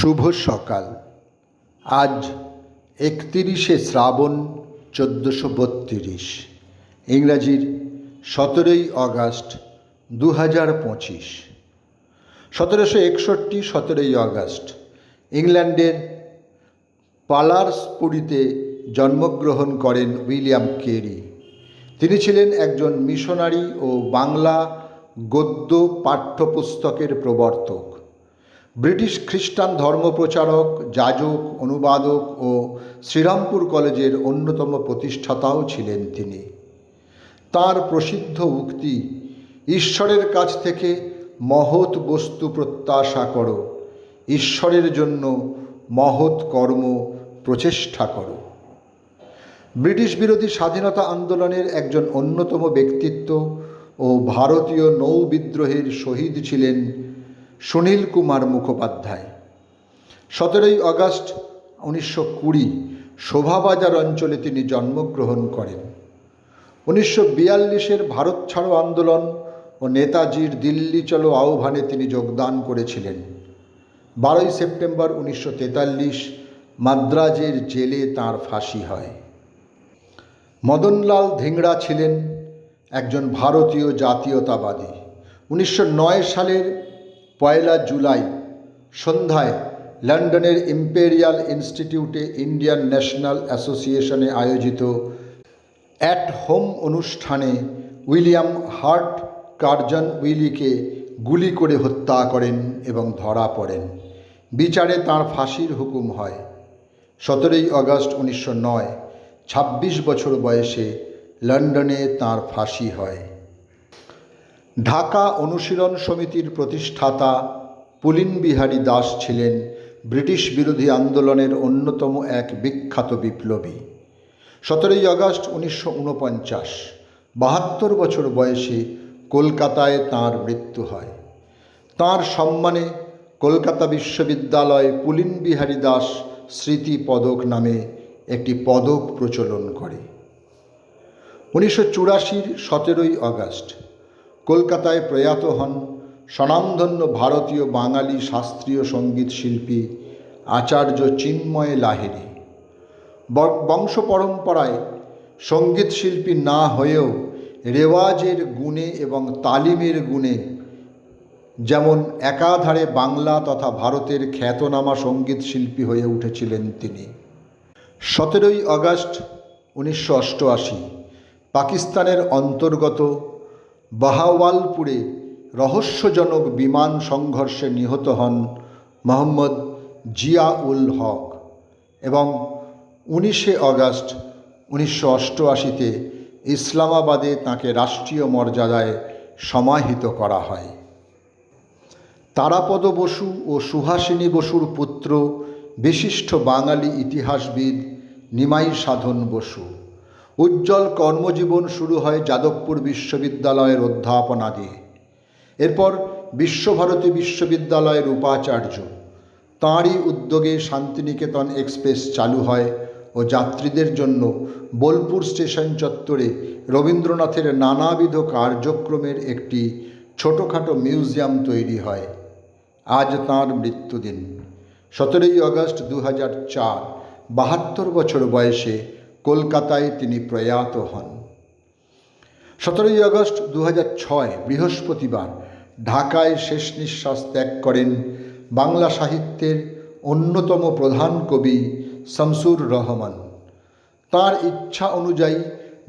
শুভ সকাল। আজ একতিরিশে শ্রাবণ চোদ্দোশো বত্রিশ। ইংরাজির সতেরোই আগস্ট দু হাজার পঁচিশ। সতেরোশো একষট্টি, সতেরোই আগস্ট। ইংল্যান্ডের পালার্সপুরিতে জন্মগ্রহণ করেন উইলিয়াম কেরি। তিনি ছিলেন একজন মিশনারি ও বাংলা গদ্য পাঠ্যপুস্তকের প্রবর্তক। ব্রিটিশ খ্রিস্টান ধর্মপ্রচারক, যাজক, অনুবাদক ও শ্রীরামপুর কলেজের অন্যতম প্রতিষ্ঠাতাও ছিলেন তিনি। তার প্রসিদ্ধ উক্তি, ঈশ্বরের কাছ থেকে মহৎ বস্তু প্রত্যাশা করো, ঈশ্বরের জন্য মহৎ কর্ম প্রচেষ্টা করো। ব্রিটিশ বিরোধী স্বাধীনতা আন্দোলনের একজন অন্যতম ব্যক্তিত্ব ও ভারতীয় নৌ বিদ্রোহের শহীদ ছিলেন সুনীল কুমার মুখোপাধ্যায়। সতেরোই আগস্ট উনিশশো কুড়ি শোভাবাজার অঞ্চলে তিনি জন্মগ্রহণ করেন। উনিশশো বিয়াল্লিশের ভারত ছাড়ো আন্দোলন ও নেতাজির দিল্লি চলো আহ্বানে তিনি যোগদান করেছিলেন। বারোই সেপ্টেম্বর উনিশশো তেতাল্লিশ মাদ্রাজের জেলে তাঁর ফাঁসি হয়। মদনলাল ধিংড়া ছিলেন একজন ভারতীয় জাতীয়তাবাদী। উনিশশো নয় সালের পয়লা জুলাই, সন্ধ্যায় লন্ডনের ইম্পেরিয়াল ইনস্টিটিউটে ইন্ডিয়ান ন্যাশনাল অ্যাসোসিয়েশনে আয়োজিত অ্যাট হোম অনুষ্ঠানে উইলিয়াম হার্ট কার্জন উইলিকে গুলি করে হত্যা করেন এবং ধরা পড়েন। বিচারে তাঁর ফাঁসির হুকুম হয়। সতেরোই আগস্ট উনিশশো নয়, ছাব্বিশ বছর বয়সে লন্ডনে তাঁর ফাঁসি হয়। ঢাকা অনুশীলন সমিতির প্রতিষ্ঠাতা পুলিন বিহারী দাস ছিলেন ব্রিটিশ বিরোধী আন্দোলনের অন্যতম এক বিখ্যাত বিপ্লবী। সতেরোই আগস্ট উনিশশো উনপঞ্চাশ, বাহাত্তর বছর বয়সে কলকাতায় তাঁর মৃত্যু হয়। তাঁর সম্মানে কলকাতা বিশ্ববিদ্যালয় পুলিন বিহারী দাস স্মৃতি পদক নামে একটি পদক প্রচলন করে। উনিশশো চুরাশির সতেরোই আগস্ট কলকাতায় প্রয়াত হন স্বনামধন্য ভারতীয় বাঙালি শাস্ত্রীয় সংগীত শিল্পী আচার্য চিন্ময় লাহিড়ী। বংশ পরম্পরায় সংগীত শিল্পী না হয়েও রেওয়াজের গুণে এবং তালিমের গুণে যেমন একাধারে বাংলা তথা ভারতের খ্যাতনামা সংগীত শিল্পী হয়ে উঠেছিলেন তিনি। সতেরোই আগস্ট উনিশশো অষ্টআশি, পাকিস্তানের অন্তর্গত বাহাওয়ালপুরে রহস্যজনক বিমান সংঘর্ষে নিহত হন মোহাম্মদ জিয়া উল হক এবং উনিশে আগস্ট উনিশশো অষ্টআশিতে ইসলামাবাদে তাঁকে রাষ্ট্রীয় মর্যাদায় সমাহিত করা হয়। তারাপদ বসু ও সুহাসিনী বসুর পুত্র, বিশিষ্ট বাঙালি ইতিহাসবিদ নিমাই সাধন বসু। উজ্জ্বল কর্মজীবন শুরু হয় যাদবপুর বিশ্ববিদ্যালয়ের অধ্যাপনা দিয়ে। এরপর বিশ্বভারতী বিশ্ববিদ্যালয়ের উপাচার্য। তাঁরই উদ্যোগে শান্তিনিকেতন এক্সপ্রেস চালু হয় ও যাত্রীদের জন্য বোলপুর স্টেশন চত্বরে রবীন্দ্রনাথের নানাবিধ কার্যক্রমের একটি ছোটোখাটো মিউজিয়াম তৈরি হয়। আজ তাঁর মৃত্যুদিন। সতেরোই আগস্ট দু হাজার বাহাত্তর বছর বয়সে কলকাতায় তিনি প্রয়াত হন। সতেরোই আগস্ট দু ছয়, বৃহস্পতিবার ঢাকায় শেষ নিঃশ্বাস ত্যাগ করেন বাংলা সাহিত্যের অন্যতম প্রধান কবি শামসুর রহমান। তার ইচ্ছা অনুযায়ী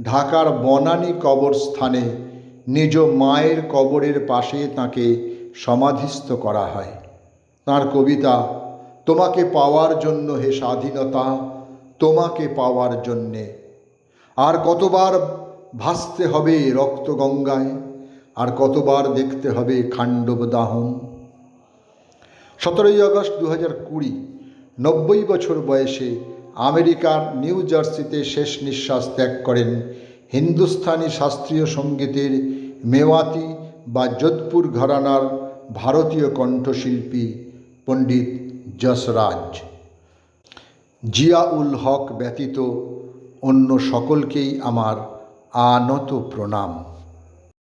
ঢাকার বনানী কবরস্থানে নিজ মায়ের কবরের পাশে তাকে সমাধিস্থ করা হয়। তার কবিতা, তোমাকে পাওয়ার জন্য হে স্বাধীনতা তোমাকে পাওয়ার জন্যে। আর কতবার ভাসতে হবে রক্ত গঙ্গায়, আর কতবার দেখতে হবে খাণ্ডব দাহন। সতেরোই আগস্ট দু হাজার কুড়ি, নব্বই বছর বয়সে আমেরিকার নিউ জার্সিতে শেষ নিঃশ্বাস ত্যাগ করেন হিন্দুস্তানি শাস্ত্রীয় সঙ্গীতের মেওয়াতি বা যোধপুর ঘরানার ভারতীয় কণ্ঠশিল্পী পণ্ডিত যশরাজ। জিয়া উল হক ব্যতীত অন্য সকলকেই আমার আনত প্রণাম।